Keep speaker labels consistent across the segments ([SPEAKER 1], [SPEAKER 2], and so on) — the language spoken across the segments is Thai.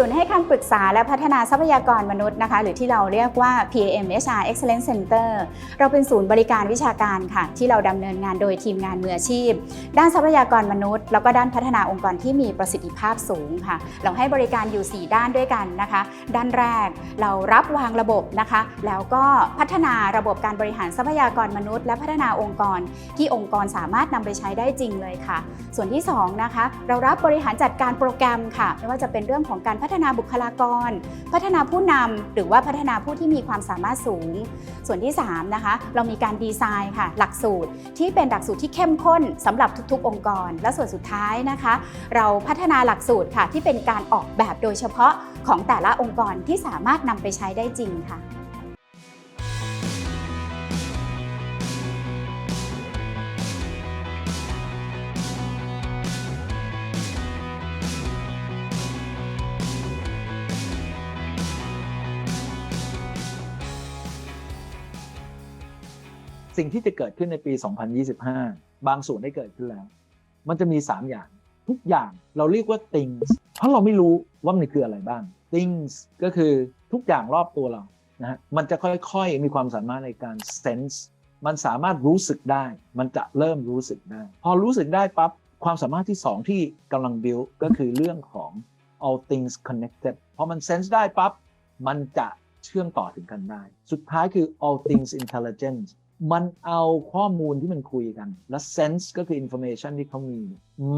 [SPEAKER 1] ศูนย์ให้คำปรึกษาและพัฒนาทรัพยากรมนุษย์นะคะ หรือที่เราเรียกว่า PAM HR Excellence Center เราเป็นศูนย์บริการวิชาการค่ะ ที่เราดำเนินงานโดยทีมงานมืออาชีพ ด้านทรัพยากรมนุษย์ แล้วก็ด้านพัฒนาองค์กรที่มีประสิทธิภาพสูงค่ะ เราให้บริการอยู่ 4 ด้านด้วยกันนะคะ ด้านแรกเรารับวางระบบนะคะ แล้วก็พัฒนาระบบการบริหารทรัพยากรมนุษย์ และพัฒนาองค์กรที่องค์กรสามารถนำไปใช้ได้จริงเลยค่ะ ส่วนที่สองนะคะเรารับบริหารจัดการโปรแกรมค่ะไม่ว่าจะเป็นเรื่องของการพัฒนาบุคลากร พัฒนาผู้นำหรือว่าพัฒนาผู้ที่มีความสามารถสูง ส่วนที่3นะคะเรามีการดีไซน์ค่ะ หลักสูตรที่เป็นหลักสูตรที่เข้มข้นสำหรับทุก ๆ องค์กร และส่วนสุดท้ายนะคะ เราพัฒนาหลักสูตรค่ะที่เป็นการออกแบบโดยเฉพาะของแต่ละองค์กรที่สามารถนำไปใช้ได้จริงค่ะ
[SPEAKER 2] สิ่งที่จะเกิดขึ้นในปี 2025 บางส่วนได้เกิดขึ้นแล้ว มันจะมี 3 อย่าง ทุกอย่างเราเรียกว่า things เพราะเราไม่รู้ว่ามันคืออะไรบ้าง things ก็คือทุกอย่างรอบตัวเรานะฮะมันจะค่อยๆ มีความสามารถในการ sense มันสามารถรู้สึกได้ มันจะเริ่มรู้สึกได้ พอรู้สึกได้ปั๊บ ความสามารถที่ 2 ที่กำลัง build ก็คือเรื่องของ all things connected พอมัน sense ได้ปั๊บ มันจะเชื่อมต่อถึงกันได้ สุดท้ายคือ all things intelligence มันเอาข้อมูลที่มันคุยกัน และ sense ก็คือ information ที่เขามี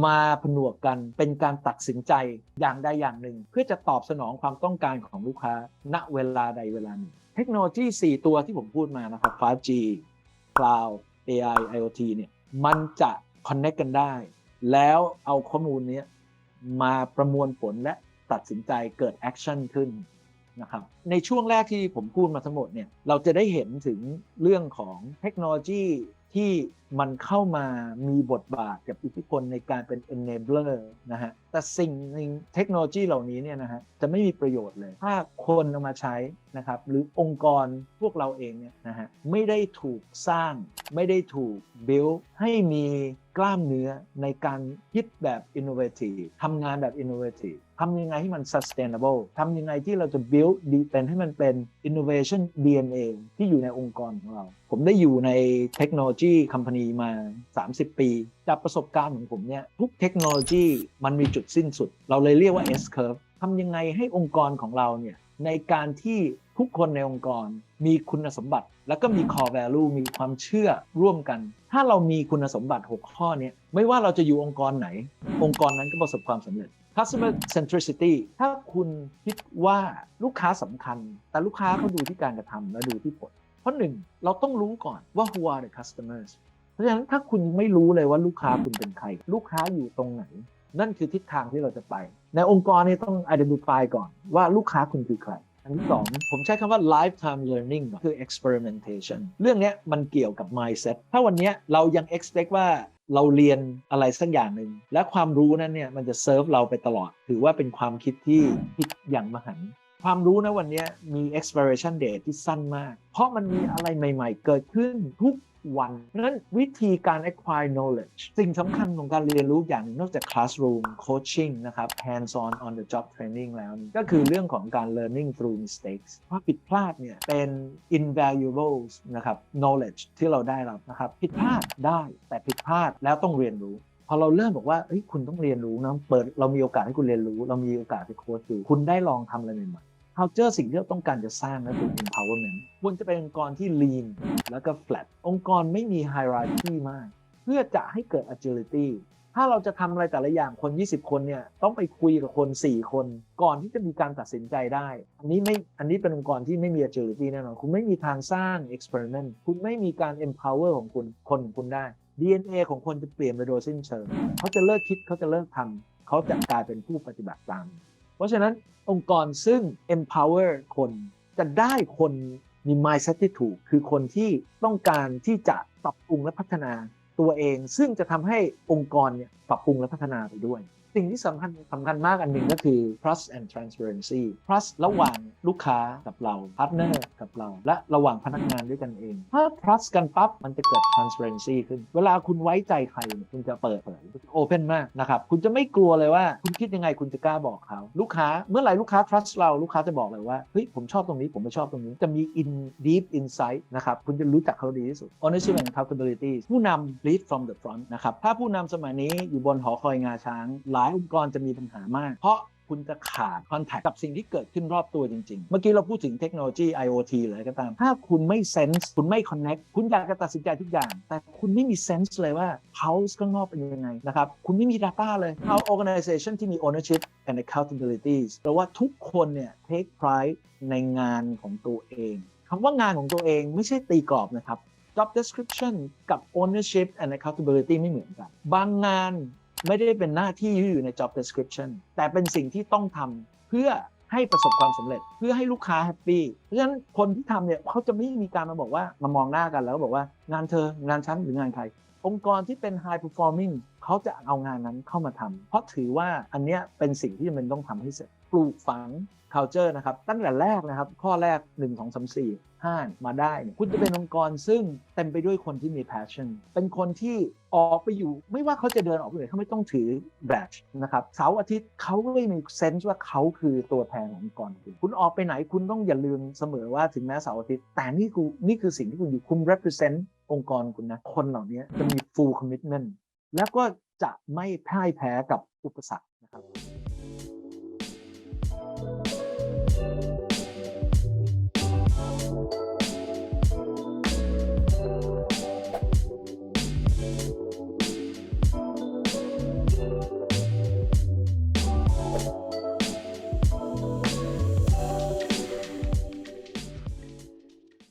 [SPEAKER 2] มาผนวกกันเป็นการตัดสินใจอย่างใดอย่างหนึ่ง เพื่อจะตอบสนองความต้องการของลูกค้า ณเวลาใดเวลาหนึ่ง เทคโนโลยี 4 ตัวที่ผมพูดมานะครับ 5G Cloud AI IoT เนี่ยมันจะ connect กันได้ แล้วเอาข้อมูลนี้มาประมวลผลและตัดสินใจเกิด action ขึ้น นะครับในช่วงแรกที่ผมพูดมาทั้งหมดเนี่ยเราจะได้เห็นถึงเรื่องของเทคโนโลยีที่มันเข้ามามีบทบาทกับอิทธิพลในการเป็น enabler นะฮะแต่สิ่งหนึ่งเทคโนโลยีเหล่านี้เนี่ยนะฮะจะไม่มีประโยชน์เลย ถ้าคนเอามาใช้นะครับหรือองค์กรพวกเราเองเนี่ยนะฮะไม่ได้ถูกสร้าง ไม่ได้ถูก build ให้มีกล้ามเนื้อในการคิดแบบ innovative ทำงานแบบ innovative ทำยังไงให้มัน sustainable ทำยังไงที่เราจะ build ดีเป็นให้มันเป็น innovation DNA ที่อยู่ในองค์กรของเรา ผมได้อยู่ในเทคโนโลยี company มา 30 ปี จากประสบการณ์ของผมเนี่ยทุกเทคโนโลยีมันมีจุดสิ้นสุด เราเลยเรียกว่า S curve ทำยังไงให้องค์กรของเราเนี่ยในการที่ทุกคนในองค์กรมีคุณสมบัติ แล้วก็มี core value มีความเชื่อร่วมกัน ถ้าเรามีคุณสมบัติ 6 ข้อเนี้ไม่ว่าเราจะอยู่องค์กรไหน องค์กรนั้นก็ประสบความสำเร็จ customer centricity ถ้าคุณคิดว่าลูกค้าสำคัญ แต่ลูกค้าเขาดูที่การกระทำและดูที่ผล เพราะหนึ่งเราต้องรู้ก่อนว่า who are the customers ราะฉะนั้นถ้าคุณยังไม่รู้เลยว่าลูกค้าคุณเป็นใคร ลูกค้าอยู่ตรงไหน นั่นคือทิศทางที่เราจะไป ในองค์กรนี้ต้อง identify ก่อนว่าลูกค้าคุณคือใครอันที่สองผมใช้คำว่า lifetime learning คือ experimentation เรื่องเนี้ยมันเกี่ยวกับ mindset ถ้าวันเนี้ยเรายัง expect ว่าเราเรียนอะไรสักอย่างหนึ่ง และความรู้นั้นเนี่ยมันจะเซิร์ฟเราไปตลอด ถือว่าเป็นความคิดที่ผิดอย่างมหันต์ความรู้นะวันเนี้ยมี expiration date ที่สั้นมาก เพราะมันมีอะไรใหม่ ๆ เกิดขึ้นทุก วันเพราะฉะนั้นวิธีการ acquire knowledge สิ่งสำคัญของการเรียนรู้อย่างนอกจาก classroom coaching นะครับ hands on on the job training แล้วนี่ก็คือเรื่องของการ learning through mistakes เพราะผิดพลาดเนี่ยเป็น invaluable นะครับ knowledge ที่เราได้รับนะครับผิดพลาดได้แต่ผิดพลาดแล้วต้องเรียนรู้พอเราเริ่มบอกว่าเฮ้ยคุณต้องเรียนรู้นะเปิดเรามีโอกาสให้คุณเรียนรู้ เรามีโอกาสไปโค้ชดูคุณได้ลองทำอะไรใหม่ culture สิ่งที่เราต้องการจะสร้างก็คือ empowerment ควรจะเป็นองค์กรที่ lean แล้วก็ flat องค์กรไม่มี hierarchy มาก เพื่อจะให้เกิด agility ถ้าเราจะทำอะไรแต่ละอย่างคน 20 คนเนี่ยต้องไปคุยกับคน 4 คน ก่อนที่จะมีการตัดสินใจได้ อันนี้ไม่อันนี้เป็นองค์กรที่ไม่มี agility แน่นอนคุณไม่มีทางสร้าง experiment คุณไม่มีการ empower ของคุณคนของคุณได้ DNA ของคนจะเปลี่ยนไปโดยสิ้นเชิงเขาจะเลิกคิดเขาจะเลิกทำเขาจะกลายเป็นผู้ปฏิบัติตาม เพราะฉะนั้นองค์กรซึ่ง empower คนจะได้คนมี mindset ที่ถูก คือคนที่ต้องการที่จะปรับปรุงและพัฒนาตัวเอง ซึ่งจะทำให้องค์กรเนี่ยปรับปรุงและพัฒนาไปด้วย สิ่งที่สำคัญสำคัญมากอันหนึ่งก็คือ trust and transparency trust ระหว่างลูกค้ากับเรา partner กับเรา และระหว่างพนักงานด้วยกันเอง ถ้า trust กันปั๊บ มันจะเกิด transparency ขึ้น เวลาคุณไว้ใจใครเนี่ยคุณจะเปิดเผย open มากนะครับ คุณจะไม่กลัวเลยว่า คุณคิดยังไงคุณจะกล้าบอกเขา ลูกค้า เมื่อไหร่ลูกค้า trust เรา ลูกค้าจะบอกเลยว่า เฮ้ย ผมชอบตรงนี้ ผมไม่ชอบตรงนี้ จะมี in deep insight นะครับ คุณจะรู้จักเขาดีที่สุด ownership and accountability ผู้นำ lead from the front นะครับ ถ้าผู้นำสมัยนี้อยู่บนหอคอยงาช้างหลายองค์กรจะมีปัญหามาก เพราะคุณจะขาดคอนแทคกับสิ่งที่เกิดขึ้นรอบตัวจริง ๆ เมื่อกี้เราพูดถึงเทคโนโลยี IoT หรืออะไรก็ตาม ถ้าคุณไม่ sense คุณไม่ connect คุณอยากจะตัดสินใจทุกอย่าง แต่คุณไม่มี sense เลยว่า house ข้างนอกเป็นยังไงนะครับ คุณไม่มี data เลย how organization ที่มี ownership and accountabilities แปลว่าทุกคนเนี่ย take pride ในงานของตัวเองคำว่างานของตัวเองไม่ใช่ตีกรอบนะครับ job description กับ ownership and accountability ไม่เหมือนกัน บางงาน ไม่ได้เป็นหน้าที่ที่อยู่ใน job description แต่เป็นสิ่งที่ต้องทำเพื่อให้ประสบความสำเร็จเพื่อให้ลูกค้าแฮปปี้ เพราะฉะนั้นคนที่ทำเนี่ยเขาจะไม่มีการมาบอกว่ามามองหน้ากันแล้วบอกว่างานเธองานฉันหรืองานใคร องค์กรที่เป็น high performing เขาจะเอางานนั้นเข้ามาทำเพราะถือว่าอันเนี้ยเป็นสิ่งที่จำเป็นต้องทำให้เสร็จปลูกฝัง culture นะครับ ตั้งแต่แรกนะครับ ข้อแรก 1 2 3 4 5 มาได้เนี่ยคุณจะเป็นองค์กรซึ่งเต็มไปด้วยคนที่มี passion เป็นคนที่ออกไปอยู่ ไม่ว่าเขาจะเดินออกไปไหนเขาไม่ต้องถือ badge นะครับเสาร์อาทิตย์เขาก็ไม่มีเซนส์ว่าเขาคือตัวแทนขององค์กรคุณคุณออกไปไหนคุณต้องอย่าลืมเสมอว่าถึงแม้เสาร์อาทิตย์แต่นี่คือนี่คือสิ่งที่คุณอยู่คุณ represent องค์กรคุณนะคนเหล่านี้จะมี full commitment แล้วก็จะไม่พ่ายแพ้กับอุปสรรคนะครับ